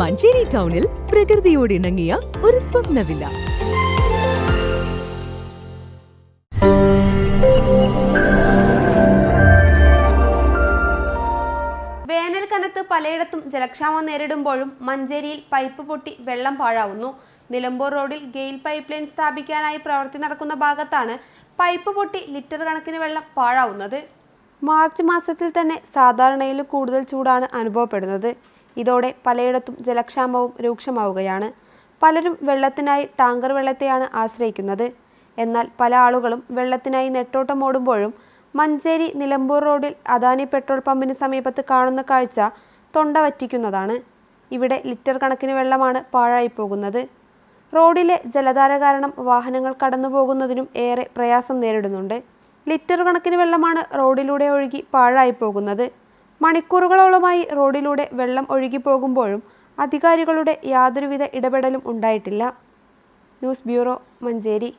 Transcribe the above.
മഞ്ചേരി ടൗണിൽ പ്രകൃതിയോട് ഇണങ്ങിയ ഒരു സ്വപ്നവില്ല. വില്ല വേനൽ പലയിടത്തും ജലക്ഷാമം നേരിടുമ്പോഴും മഞ്ചേരിയിൽ പൈപ്പ് പൊട്ടി വെള്ളം പാഴാവുന്നു. നിലമ്പൂർ റോഡിൽ ഗെയിൽ പൈപ്പ് ലൈൻ സ്ഥാപിക്കാനായി പ്രവൃത്തി നടക്കുന്ന ഭാഗത്താണ് പൈപ്പ് പൊട്ടി ലിറ്റർ കണക്കിന് വെള്ളം പാഴാവുന്നത്. മാർച്ച് മാസത്തിൽ തന്നെ സാധാരണയിൽ കൂടുതൽ ചൂടാണ് അനുഭവപ്പെടുന്നത്. ഇതോടെ പലയിടത്തും ജലക്ഷാമവും രൂക്ഷമാവുകയാണ്. പലരും വെള്ളത്തിനായി ടാങ്കർ വെള്ളത്തെയാണ് ആശ്രയിക്കുന്നത്. എന്നാൽ പല ആളുകളും വെള്ളത്തിനായി നെട്ടോട്ടം ഓടുമ്പോഴും മഞ്ചേരി നിലമ്പൂർ റോഡിൽ അദാനി പെട്രോൾ പമ്പിന് സമീപത്ത് കാണുന്ന കാഴ്ച തൊണ്ട വറ്റിക്കുന്നതാണ്. ഇവിടെ ലിറ്റർ കണക്കിന് വെള്ളമാണ് പാഴായി പോകുന്നത്. റോഡിലെ ജലധാര കാരണം വാഹനങ്ങൾ കടന്നു പോകുന്നതിനും ഏറെ പ്രയാസം നേരിടുന്നുണ്ട്. ലിറ്റർ കണക്കിന് വെള്ളമാണ് റോഡിലൂടെ ഒഴുകി പാഴായി പോകുന്നത്. മണിക്കൂറുകളോളമായി റോഡിലൂടെ വെള്ളം ഒഴുകി പോകുമ്പോഴും അധികാരികളുടെ യാതൊരുവിധ ഇടപെടലും ഉണ്ടായിട്ടില്ല. News bureau Manjeri.